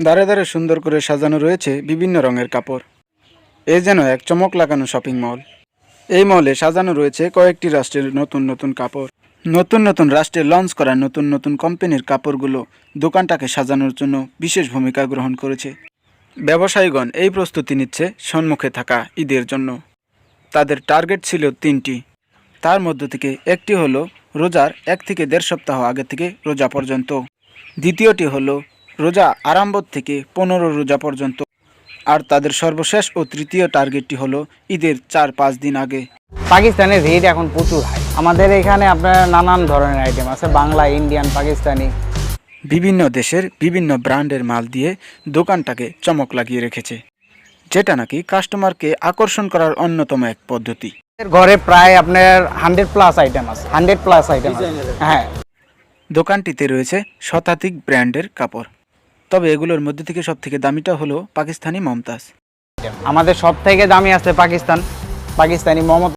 দাঁড়ে দাঁড়ে সুন্দর করে সাজানো রয়েছে বিভিন্ন রঙের কাপড়। এ যেন এক চমক লাগানো শপিং মল। এই মলে সাজানো রয়েছে কয়েকটি রাষ্ট্রের নতুন নতুন কাপড়। নতুন নতুন রাষ্ট্রে লঞ্চ করা নতুন নতুন কোম্পানির কাপড়গুলো দোকানটাকে সাজানোর জন্য বিশেষ ভূমিকা গ্রহণ করেছে। ব্যবসায়ীগণ এই প্রস্তুতি নিচ্ছে সম্মুখে থাকা ঈদের জন্য। তাদের টার্গেট ছিল তিনটি। তার মধ্য থেকে একটি হলো রোজার এক থেকে দেড় সপ্তাহ আগে থেকে রোজা পর্যন্ত। দ্বিতীয়টি হলো রোজা আরম্ভ থেকে পনেরো রোজা পর্যন্ত। আর তাদের সর্বশেষ ও তৃতীয় টার্গেটটি হলো ঈদের চার পাঁচ দিন আগে। পাকিস্তানের রেট এখন প্রচুর হাই। আমাদের এখানে আপনার নানান ধরনের আইটেম আছে বাংলা ইন্ডিয়ান পাকিস্তানি বিভিন্ন দেশের বিভিন্ন ব্র্যান্ডের মাল দিয়ে দোকানটাকে চমক লাগিয়ে রেখেছে যেটা নাকি কাস্টমারকে আকর্ষণ করার অন্যতম এক পদ্ধতি। ঘরে প্রায় আপনার হান্ড্রেড প্লাস আইটেম আছে হান্ড্রেড প্লাস আইটেম হ্যাঁ দোকানটিতে রয়েছে শতাধিক ব্র্যান্ডের কাপড়। তবে এগুলোর মধ্যে থেকে সব থেকে দামিটা হলো পাকিস্তানি মমতাজ। আমাদের সব থেকে দামি আছে পাকিস্তান। পাকিস্তানি মমতা